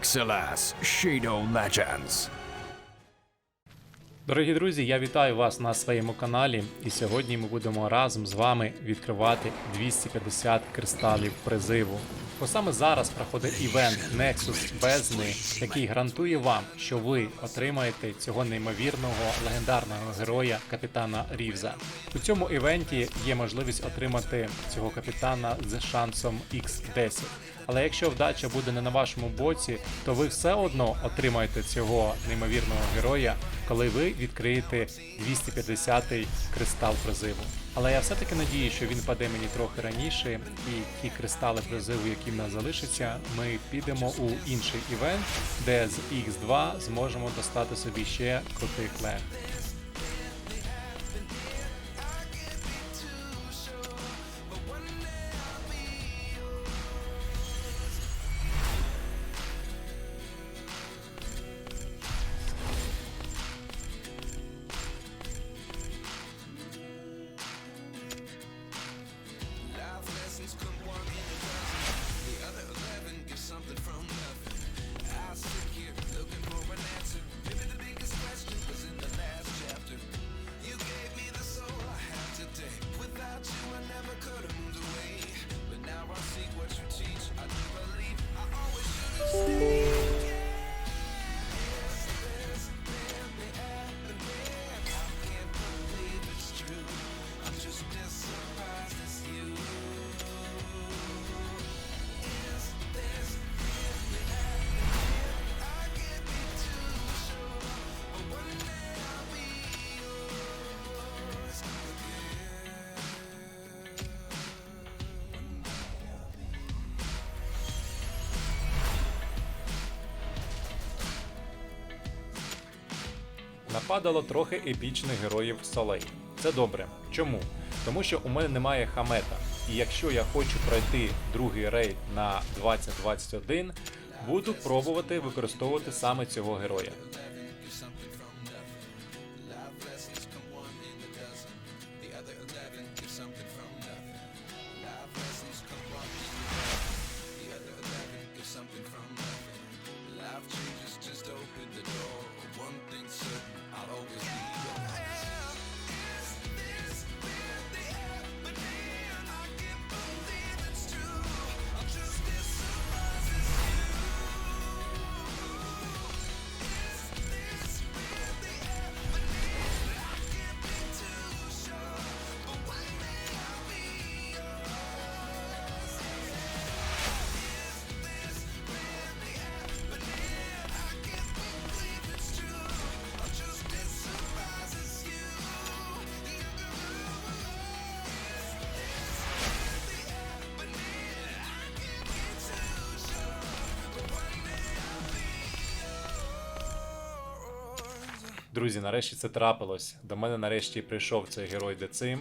XLS Shadow Legends. Дорогі друзі, я вітаю вас на своєму каналі, і сьогодні ми будемо разом з вами відкривати 250 кристалів призиву. Бо саме зараз проходить івент Nexus Бездни, який гарантує вам, що ви отримаєте цього неймовірного легендарного героя капітана Рівза. У цьому івенті є можливість отримати цього капітана з шансом X10. Але якщо вдача буде не на вашому боці, то ви все одно отримаєте цього неймовірного героя, коли ви відкриєте 250-й кристал призиву. Але я все-таки надію, що він паде мені трохи раніше, і ті кристали призиву, які в нас залишаться, ми підемо у інший івент, де з X2 зможемо достати собі ще крутих лег. Нападало трохи епічних героїв Солей. Це добре. Чому? Тому що у мене немає хамета. І якщо я хочу пройти другий рейд на 2021, буду пробувати використовувати саме цього героя. Друзі, нарешті це трапилось. До мене нарешті прийшов цей герой Децим,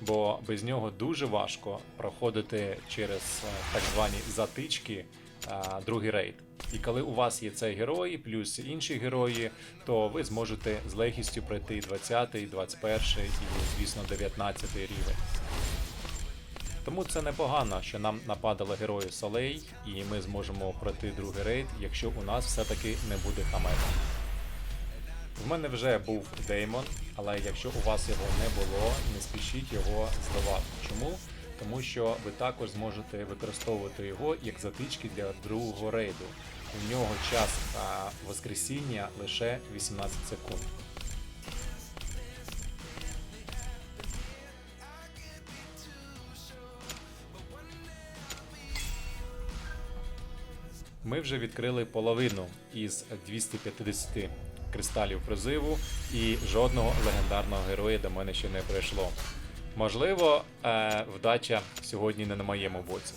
бо без нього дуже важко проходити через е, так звані затички е, другий рейд. І коли у вас є цей герой, плюс інші герої, то ви зможете з легкістю пройти 20, 21 і, звісно, 19 рівень. Тому це непогано, що нам нападали герої Солей, і ми зможемо пройти другий рейд, якщо у нас все-таки не буде хамета. В мене вже був Деймон, але якщо у вас його не було, не спішіть його здавати. Чому? Тому що ви також зможете використовувати його як затички для другого рейду. У нього час а, воскресіння лише 18 секунд. Ми вже відкрили половину із 250 кристалів призиву, і жодного легендарного героя до мене ще не прийшло. Можливо, е, вдача сьогодні не на моєму боці.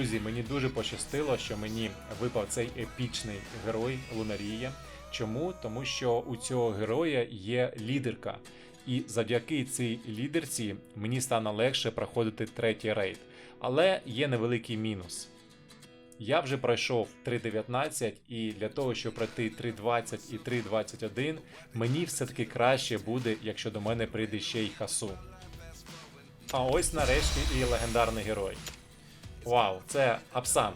Друзі, мені дуже пощастило, що мені випав цей епічний герой Лунарія. Чому? Тому що у цього героя є лідерка. І завдяки цій лідерці мені стане легше проходити третій рейд. Але є невеликий мінус. Я вже пройшов 3.19, і для того, щоб пройти 3.20 і 3.21, мені все-таки краще буде, якщо до мене прийде ще й хасу. А ось нарешті і легендарний герой. Вау, це Апсан.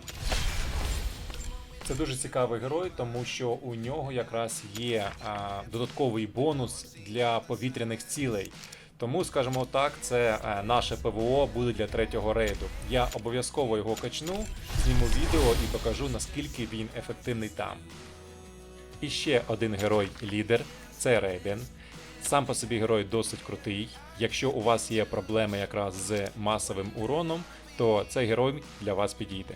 Це дуже цікавий герой, тому що у нього якраз є а, додатковий бонус для повітряних цілей. Тому, скажімо так, це е, наше ПВО буде для третього рейду. Я обов'язково його качну, зніму відео і покажу наскільки він ефективний там. І ще один герой лідер це Рейден. Сам по собі герой досить крутий. Якщо у вас є проблеми якраз з масовим уроном, то цей герой для вас підійде.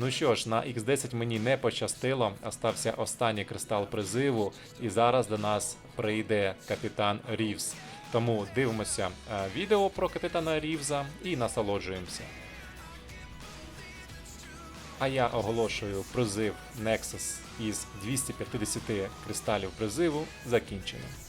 Ну що ж, на X10 мені не пощастило, остався останній кристал призиву, і зараз до нас прийде капітан Рівс. Тому дивимося е, відео про капітана Рівза і насолоджуємося. А я оголошую призив Nexus із 250 кристалів призиву закінченим.